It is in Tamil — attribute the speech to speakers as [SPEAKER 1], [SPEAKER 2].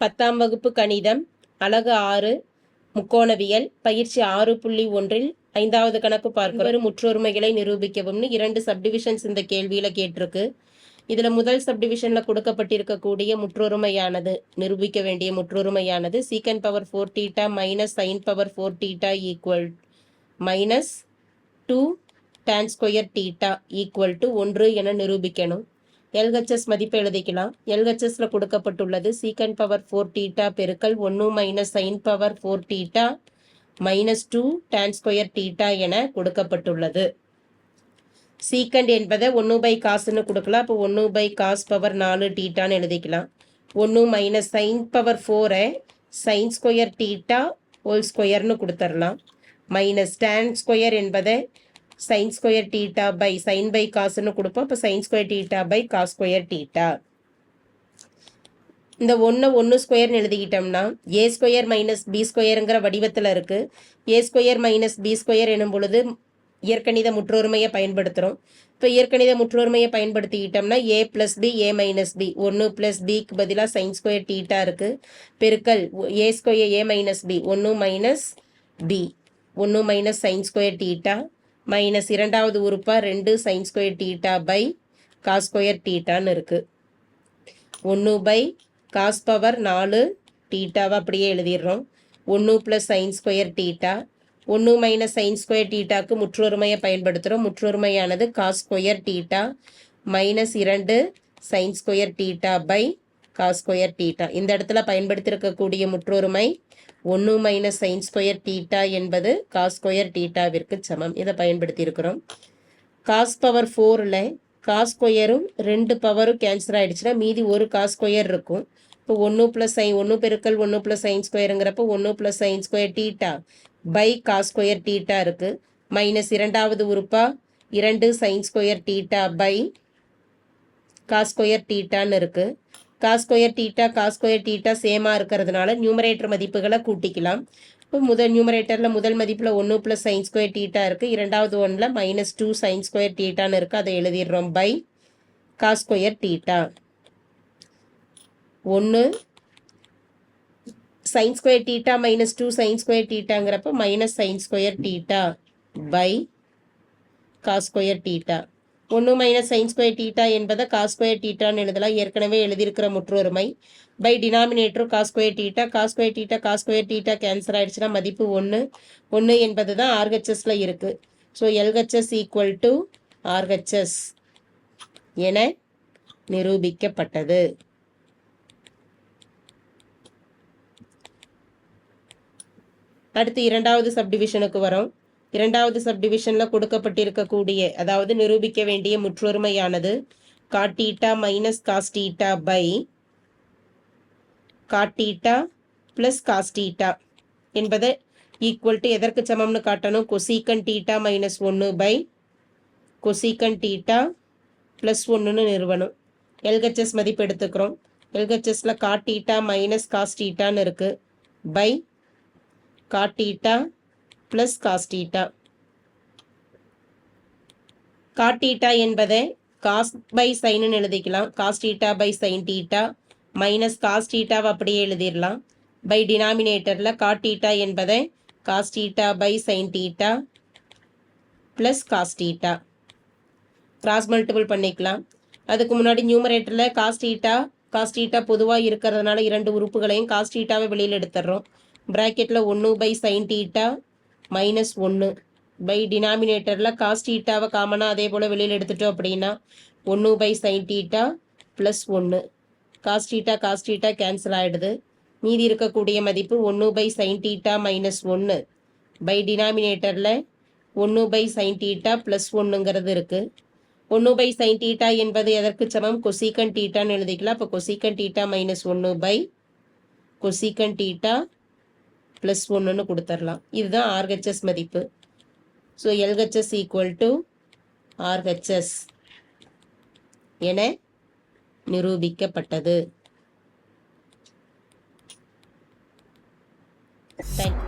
[SPEAKER 1] பத்தாம் வகுப்பு கணிதம் அழகு ஆறு முக்கோணவியல் பயிற்சி ஆறு புள்ளி ஒன்றில் ஐந்தாவது கணக்கு பார்க்கிறோம். முற்றொருமைகளை நிரூபிக்கவும்னு இரண்டு சப்டிவிஷன்ஸ் இந்த கேள்வியில கேட்டிருக்கு. இதுல முதல் சப்டிவிஷன்ல கொடுக்கப்பட்டிருக்கக்கூடிய முற்றொருமையானது நிரூபிக்க வேண்டிய முற்றொருமையானது secant power four theta minus sine power four theta equal minus two tan square theta equal to ஒன்று என நிரூபிக்கணும். எல்ஹெச்எஸ் மதிப்பு எழுதிக்கலாம். எல்ஹெச்எஸ்ல கொடுக்கப்பட்டுள்ளது சீக்கன் பவர் ஃபோர் டீட்டா பெருக்கல் ஒன்று minus sine power four theta minus two tan square theta என கொடுக்கப்பட்டுள்ளது. சீக்கண்ட் என்பதை ஒன்று பை காசுன்னு கொடுக்கலாம். அப்போ ஒன்று பை காஸ் பவர் நாலு டீட்டான்னு எழுதிக்கலாம். ஒன்று மைனஸ் சைன் பவர் ஃபோரை சைன் ஸ்கொயர் டீட்டா ஹோல் ஸ்கொயர்னு கொடுத்துடலாம் மைனஸ் tan ஸ்கொயர் என்பதை sine square theta by sine by காசுன்னு கொடுப்போம். இப்போ sine square theta by cos square theta இந்த ஒன்று ஒன்று ஸ்கொயர்னு எழுதிக்கிட்டோம்னா ஏ ஸ்கொயர் மைனஸ் பி ஸ்கொயருங்கிற வடிவத்தில் இருக்குது A square minus B square எனும் பொழுது இயற்கணித முற்றொருமையை பயன்படுத்துகிறோம் இப்போ இயற்கணித முற்றொருமையை பயன்படுத்திக்கிட்டோம்னா A plus B A minus B ஒன்று ப்ளஸ் பிக்கு பதிலாக சைன் ஸ்கொயர் டீட்டா இருக்குது பெருக்கல் A square A minus B ஒன்று மைனஸ் பி ஒன்று minus sine square theta minus இரண்டாவது உறுப்பா ரெண்டு sine square theta by cos square டீட்டான்னு இருக்குது ஒன்று பை காஸ் பவர் நாலு டீட்டாவை அப்படியே எழுதிடுறோம். ஒன்று ப்ளஸ் சைன் ஸ்கொயர் டீட்டா ஒன்று மைனஸ் சைன் ஸ்கொயர் டீட்டாக்கு முற்றொருமையை பயன்படுத்துகிறோம் முற்றொருமையானது காஸ் ஸ்கொயர் டீட்டா மைனஸ் இரண்டு sine square theta by cos square theta இந்த இடத்துல பயன்படுத்தியிருக்கக்கூடிய முற்றொருமை ஒன்று மைனஸ் சைன் ஸ்கொயர் டீட்டா என்பது காஸ் ஸ்கொயர் டீட்டாவிற்கு சமம். இதை பயன்படுத்தியிருக்கிறோம். காஸ் பவர் ஃபோரில் காஸ் ஸ்கொயரும் ரெண்டு பவரும் கேன்சல் ஆகிடுச்சுன்னா மீதி ஒரு காஸ் ஸ்கொயர் இருக்கும். இப்போ ஒன்று ப்ளஸ் சைன் ஒன்று பெருக்கல் ஒன்று ப்ளஸ் சைன் ஸ்கொயருங்கிறப்போ ஒன்று plus sine square theta by cos square theta இருக்குது மைனஸ் இரண்டாவது உறுப்பா இரண்டு sine square theta by cos square டீட்டான்னு இருக்குது காஸ்கொயர் டீட்டா காஸ்கொயர் டீட்டா சேமாக இருக்கிறதுனால நியூமரேட்டர் மதிப்புகளை கூட்டிக்கலாம். இப்போ முதல் நியூமரேட்டரில் முதல் மதிப்பில் ஒன்று ப்ளஸ் சைன் ஸ்கொயர் டீட்டா இருக்குது இரண்டாவது ஒன்றில் மைனஸ் டூ சைன் ஸ்கொயர் டீட்டான்னு இருக்குது அதை எழுதிடுறோம் பை காஸ்கொயர் டீட்டா ஒன்று sine square theta minus two sine square டீட்டாங்கிறப்ப minus sine square theta by cos square theta ஒன்று மைனஸ் சைன் ஸ்கொயர் டீட்டா என்பதை காஸ் ஸ்கொயர் டீட்டான்னு எழுதலாம். ஏற்கனவே எழுதியிருக்கிற முற்றொருமை. By டினாமினேட்டரும் cos square theta cos square theta cos square theta cancel ஆயிடுச்சுன்னா மதிப்பு ஒன்று ஒன்று என்பது தான் ஆர்ஹெச்எஸ்ல இருக்குது so LHS equal to RHS என நிரூபிக்கப்பட்டது. அடுத்து இரண்டாவது சப்டிவிஷனுக்கு வரோம். இரண்டாவது சப்டிவிஷன்ல கொடுக்கப்பட்டிருக்கக்கூடிய அதாவது நிரூபிக்க வேண்டிய முற்றொருமையானது cot theta minus cos theta by cot theta plus cos theta என்பதை ஈக்குவல் டு எதற்கு சமம்னு காட்டணும்? கொசீக்கன் டீட்டா மைனஸ் ஒன்று பை கொசீக்கன் டீட்டா ப்ளஸ் ஒன்றுன்னு நிறுவனம் எல்ஹெச்எஸ் மதிப்பு எடுத்துக்கிறோம். எல்ஹெச்எஸ்ல காட்டீட்டா மைனஸ் காஸ்டீட்டான்னு இருக்குது by cot theta plus cos theta cot theta என்பதை காஸ் பை சைனுன்னு எழுதிக்கலாம். Cos theta by sine theta minus காஸ்டீட்டாவை அப்படியே எழுதிடலாம். பை டினாமினேட்டரில் காட்டீட்டா என்பதை cos theta by sine theta plus cos theta cross multiple பண்ணிக்கலாம். அதுக்கு முன்னாடி நியூமரேட்டரில் காஸ்டீட்டா காஸ்டீட்டா பொதுவாக இருக்கிறதுனால இரண்டு உறுப்புகளையும் காஸ்டீட்டாவை வெளியில் எடுத்துடுறோம். ப்ராக்கெட்டில் ஒன்று பை சைன் டீட்டா மைனஸ் ஒன்று பை டினாமினேட்டரில் காஸ் டீட்டாவை காமனாக அதே போல் வெளியில் எடுத்துட்டோம் அப்படின்னா ஒன்று பை சைன் டீட்டா ப்ளஸ் ஒன்று cos theta cos theta cancel ஆகிடுது மீதி இருக்கக்கூடிய மதிப்பு ஒன்று பை சைன் டீட்டா மைனஸ் ஒன்று பை டினாமினேட்டரில் ஒன்று பை சைன் டீட்டா ப்ளஸ் ஒன்றுங்கிறது இருக்குது ஒன்று பை சைன் டீட்டா என்பது எதற்கு சமம்? கொசிகன் டீட்டான்னு எழுதிக்கலாம். இப்போ கொசிகன் டீட்டா மைனஸ் ஒன்று பை கொசிகன் டீட்டா ப்ளஸ் ஒன்றுன்னு கொடுத்துடலாம் இதுதான் ஆர்ஹெச்எஸ் மதிப்பு. So LHS equal to RHS என நிரூபிக்கப்பட்டது. தேங்க்